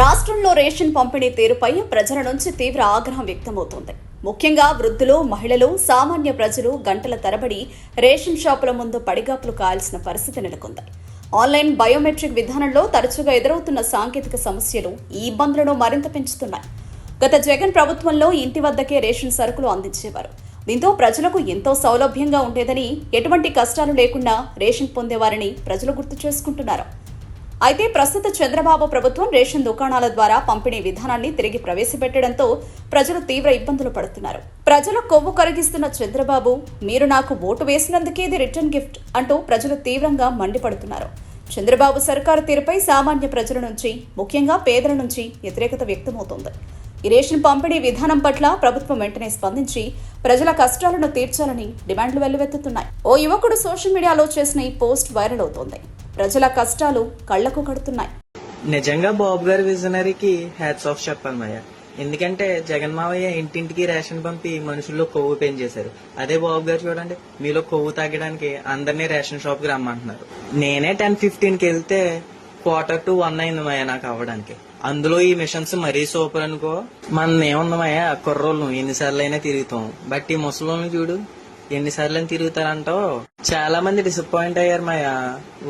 రాష్ట్రంలో రేషన్ పంపిణీ తీరుపై ప్రజల నుంచి తీవ్ర ఆగ్రహం వ్యక్తమవుతోంది. ముఖ్యంగా వృద్ధులు మహిళలు సామాన్య ప్రజలు గంటల తరబడి రేషన్ షాపుల ముందు పడిగాపులు కాయాల్సిన పరిస్థితి నెలకొంది. ఆన్లైన్ బయోమెట్రిక్ విధానంలో తరచుగా ఎదురవుతున్న సాంకేతిక సమస్యలు ఈ ఇబ్బందులను మరింత పెంచుతున్నాయి. గత జగన్ ప్రభుత్వంలో ఇంటి వద్దకే రేషన్ సరుకులు అందించేవారు. దీంతో ప్రజలకు ఎంతో సౌలభ్యంగా ఉండేదని ఎటువంటి కష్టాలు లేకుండా రేషన్ పొందేవారని ప్రజలు గుర్తు చేసుకుంటున్నారు. అయితే ప్రస్తుత చంద్రబాబు ప్రభుత్వం రేషన్ దుకాణాల ద్వారా పంపిణీ విధానాన్ని తిరిగి ప్రవేశపెట్టడంతో ప్రజలు తీవ్ర ఇబ్బందులు పడుతున్నారు. ప్రజలు కొవ్వు కరిగిస్తున్న చంద్రబాబు మీరు నాకు ఓటు వేసినందుకే ఇది రిటర్న్ గిఫ్ట్ అంటూ ప్రజలు తీవ్రంగా మండిపడుతున్నారు. చంద్రబాబు సర్కారు తీరుపై సామాన్య ప్రజల నుంచి ముఖ్యంగా పేదల నుంచి వ్యతిరేకత వ్యక్తమవుతోంది. ఈ రేషన్ పంపిణీ విధానం పట్ల ప్రభుత్వం వెంటనే స్పందించి ప్రజల కష్టాలను తీర్చాలని డిమాండ్లు వెల్లువెత్తుతున్నాయి. ఓ యువకుడు సోషల్ మీడియాలో చేసిన ఈ పోస్ట్ వైరల్ అవుతోంది. ప్రజల కష్టాలు కళ్ళకు కడుతున్నాయి. నిజంగా బాబు గారి విజనరీకి హ్యాట్స్ ఆఫ్ చెప్పాలి మాయ. ఎందుకంటే జగన్ మావయ్య ఇంటింటికి రేషన్ పంపి మనుషుల్లో కొవ్వు పెంచేశారు. అదే బాబు గారు చూడండి మీలో కొవ్వు తగ్గడానికి అందరినీ రేషన్ షాప్కి రమ్మంటున్నారు. నేనే టెన్ ఫిఫ్టీన్కి వెళ్తే క్వార్టర్ టు వన్ అయింది నాకు అవ్వడానికి. అందులో ఈ మిషన్స్ మరీ సూపర్ అనుకో. మన ఏముందమాయ కుర్రోళ్ళు ఎన్నిసార్లు అయినా తిరుగుతాం. బట్ ఈ ముసలోళ్ళని చూడు ఎన్నిసార్లు అయినా తిరుగుతారంటావు? చాలా మంది డిసప్పాయింట్ అయ్యారు మాయ.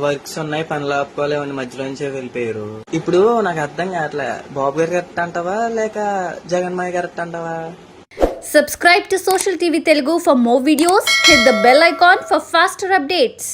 వర్క్స్ ఉన్నాయి పనులు ఆపుకోలేమని నుంచి వెళ్ళిపోయారు. ఇప్పుడు నాకు అర్థం కావట్లే. బాబు గారు కరెక్ట్ అంటావా లేక జగన్మాయ కరెక్ట్ అంటావా? Subscribe to Social TV Telugu for more videos hit the bell icon for faster updates